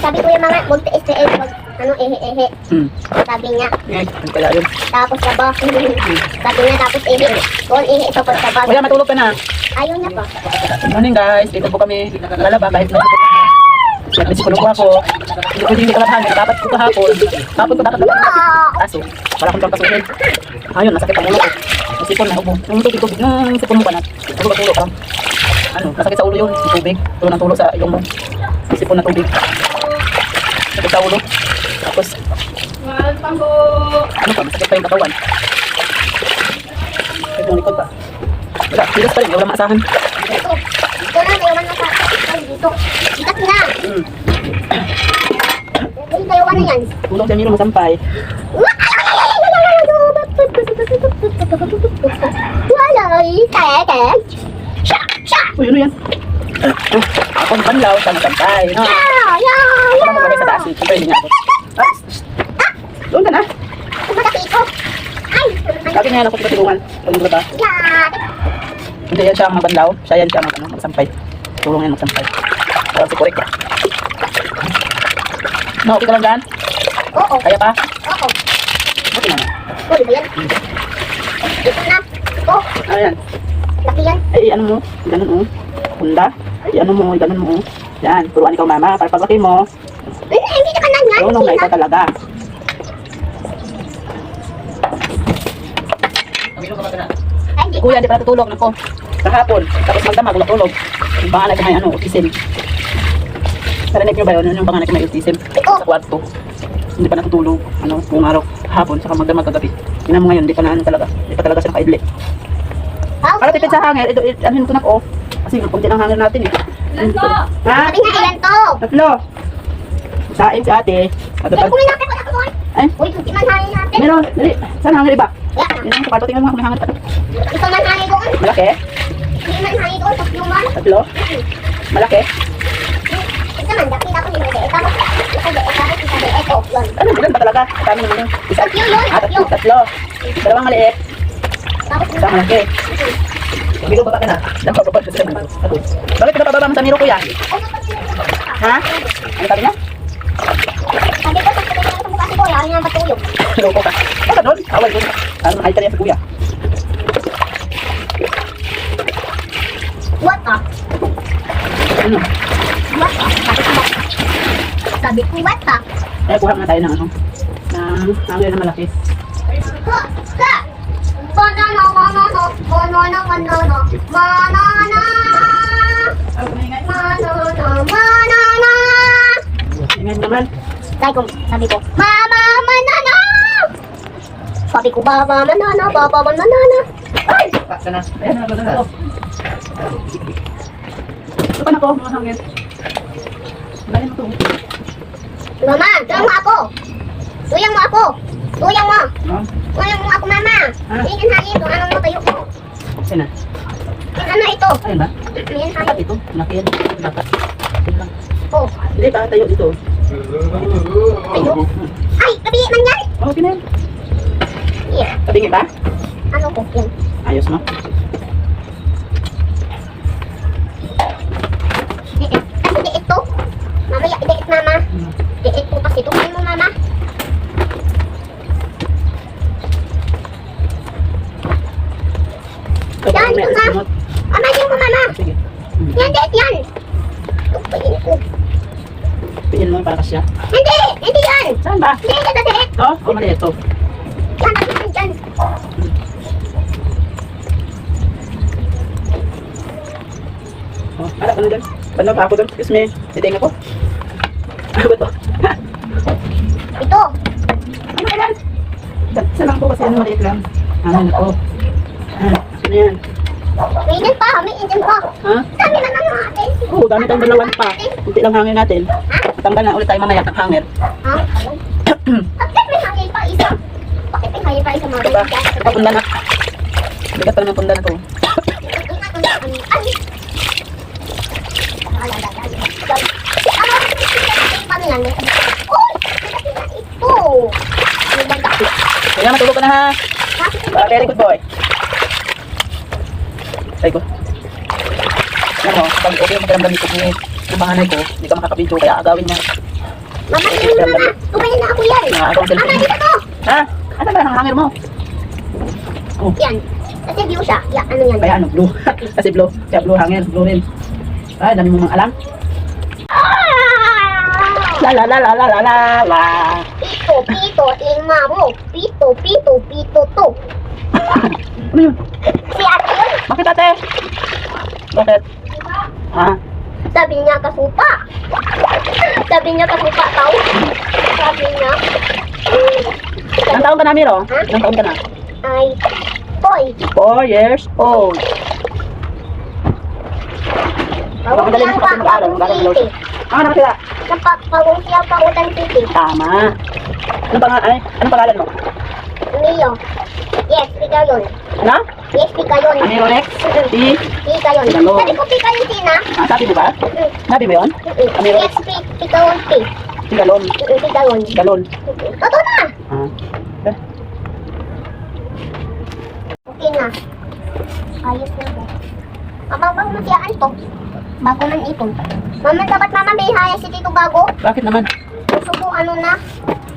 Sabi ko yung mga multi-STL, wag, ano, ehe-ehe. Hmm. Sabi niya. Ngay, ano kaya yun? Tapos saba. Sabi niya, tapos ehe. Kung ehe, ito po saba. Kuya, matulog ka na. Ayaw niya pa. Good morning guys. Dito po kami lalaba kahit na Nagsipulong ko ako. Hindi ko hindi kalabahan. Dapat ko kahapon. Kahapon ko dapat labahan. Kaso, wala akong pangkasuhin. Ayun, nasakit ang ulo ko. Yung sipon na ubo. Yung tubig, tubig. Yung sipon mo banat. Tulog at tulog. Parang, ano, nasakit sa ulo yun. Yung tubig. Tulog ng tulog sa ilong mo. Sipon na tubig. Sakit sa ulo. Tapos, ano pa, masakit pa yung katawan. Sakit yung likod pa. Wala, tigas pa rin. Wala maasahan. Ito. Ito na, iwan na sa Ay, dito. Ikat na. Hmm. Ay, may iwan na yan. Tulog sa miro masampay. Wala, teke. Sha, sha. Uy, ano yan? Oh, ako ang panlaw sa masampay. No? Ya, ya, Ako ya. maglagay sa taas. Siyempre, hindi nga ako. Ah, doon ka na. Sabi niya, ako kita tulungan. Tulungan ba? Hindi yan siya ang mabanlaw. Siya yan siya ang ano, magsampay. Tulong yan magsampay. Parang si Kurek. No, okay ka lang dyan? Oo, Kaya pa? oo. Okay na. Uy, ba yan? Ito na. Ito, Ano yan? laki yan. Ay, ano mo? Ganun mo. Hunda. Ay, ano mo? Ganun mo. Yan. Turuan ikaw mama. Para paglaki mo. Ay, hindi ka na ikaw talaga. Hindi. Kuya, di pa natutulog. Nako. Kahapon. Tapos magdamag, wala tulog. Yung panganay ko may ano, autism. Narinig niyo ba yun? Yun Yung panganay ko may autism. Sa kwarto. Hindi pa natutulog. Ano, buong araw. Hapon, saka magdamag kagabi. Tingnan mo ngayon, di pa na ano talaga. Di pa talaga siya nakaidli. Para tipid sa hangin, ito, ito, anuhin ko na ko. Kasi kunti ng hangin natin eh. Ha? Sabi nga, ilan to? Tatlo. Saing si ate. Pero Matutag. kung natin, wala ka mo. Ay, Uy, kunti man hangin natin. meron. Dali. Saan hangin iba? Wala. Yan ang kwarto. Tingnan mo kung may hangin pa. Ito man hangin doon. Malaki. Hindi man hangin doon. Tatlo man. Tatlo. Malaki. Ito man, dati ako hindi nag Tapos, ito de, tapos ito de, ito, yun. Ano, ilan ba talaga? Dami naman yung isa. Tatlo yun, tatlo. tatlo. Dalawang maliit. Tapos, Isa malaki. Miro baba ka na. Dapat baba ka sa. Bakit pinapababa mo sa miro kuya? Ha? Ano sabi niya? sabi ko, sa kulit sa mukha si Boy, ayaw niya matulog. Loko ka. Baka doon. Awal doon. Ano makita niya sa kuya? What ka? Ano? What? Sabi ko, what? Sabi ko, what ka? Eh, kuha nga tayo ng ano. Ng hangin na malaki. Ha! Ha! Banana, banana, banana, banana, banana, banana, banana. Tingnan naman. Sabi ko, sabi ko, Mama! Sabi ko, Baba, banana, Baba, banana. Ay! Baka na. Ayan na, baka na. Ito pa na ko, mga hangin. Dali mo to. Mama, tuyang mo ako. Tuyang mo ako. Tuyang mo. No? Tuyang mo ako, Mama. Ah. Hindi yan hangin ito. Anong matayo ko? Ayan na. Ano ito? Ayun ba? Dapat hangin. ito. Malaki yan. Dapat. Oh. Hindi, tayo dito. Tayo. Ay, gabi man yan. Okay na yan. Yeah. Tabingi ba? Ano ko? Yan. Ayos, no? Diit. Kasi diit to. Mamaya, diit, Mama. Diit ko kasi. Tukunin mo, Mama. Yan, sunod. Mama, din mo, Mama. Sige. Hmm. Yan, diit yan. Tukunin ko. Piin mo para kasya. Hindi! Hindi yan! Saan ba? Hindi, ito diit. Ito? O, mali ito. Ala ka na dyan. Paano pa ako doon? Excuse me. Siting ako. Ano ba ito? Ito. Ano ba yan? Sa- lang po kasi ano maliit lang. Ano na po? Ah, ano yan? Engine pa, may engine pa. Ha? Dami na lang natin. Oo, dami tayong dalawan pa. Kunti lang hangin natin. Tanggal na ulit tayo mamaya ng hanger. Ha? Bakit may hangin pa isa? Bakit may hangin pa isa mga Diba? Ito punda na. Bigat pa naman punda na to. Ay! Paano yan? Uy! Ito! Ano ba ito? Kaya matulog ka na ha. Ah, very good boy. Ay ko. Alam mo, pag okay yung magkaramdam nito ng panganay ko, hindi ka makakabidyo, kaya agawin niya. Mama, sino mama? Tumayan na ako yan. Ah, ako ang Mama, dito to. Ha? Ano ba ang hanger mo? Oh, Yan. Kasi view siya. Ya, ano yan? kaya ano, blue. Kasi blue. Kaya blue hanger, blue rin. Ay, dami mo mga alam. Ah! La la la la la la la la. Pito, pito, lima mo. Pito, pito, pito to. Ano yun? Si ate yun. Bakit ate? Bakit? Ha? Sabi niya kasupa. Sabi niya kasupa tao. Sabi niya. Ilang taon ka na, Miro? Ilang taon ka na? Ay, boy. Four years old. Pagong Magaling siyang mo kasi mag-aral, magaling pagong mo. Ah, nakatira. Pagong siyang pagutang titi. Tama. Ano pa nga, ay, anong pangalan mo? Niyo. Yes, pika yun. Ano? Yes, pika yun. Amiro Rex? Si? Pika yun. Dalawa. Sabi ko pika yun, Tina. Ah, sabi mo ba? Mm, Sabi mo yun? mm. Yes, pi- pika yun, pi. Si Galon. Mm, Pika yun. Galon. Totoo na. Ah. Okay na. Ayos na po. Mababang masiyaan to. Bago man ito. Mama, dapat mama may haya si Tito Gago. bakit naman? Ko ano na.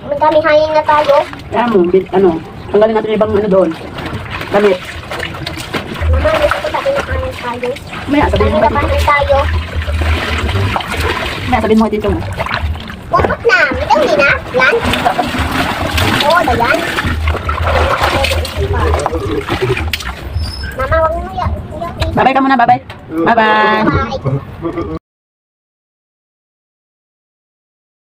Madami hayin na tayo. Kaya mo, bit, ano, tanggalin natin ibang ano doon. Damit. Mama, gusto ko sabi na hayin tayo. Maya, sabihin mo Ano ba na tayo? Maya, sabihin mo tito mo. Bukot na. Hindi na. Lan. Oo, oh, yan. Mama, wag mo yan. Bye-bye ka muna, bye-bye. Bye-bye. Bye.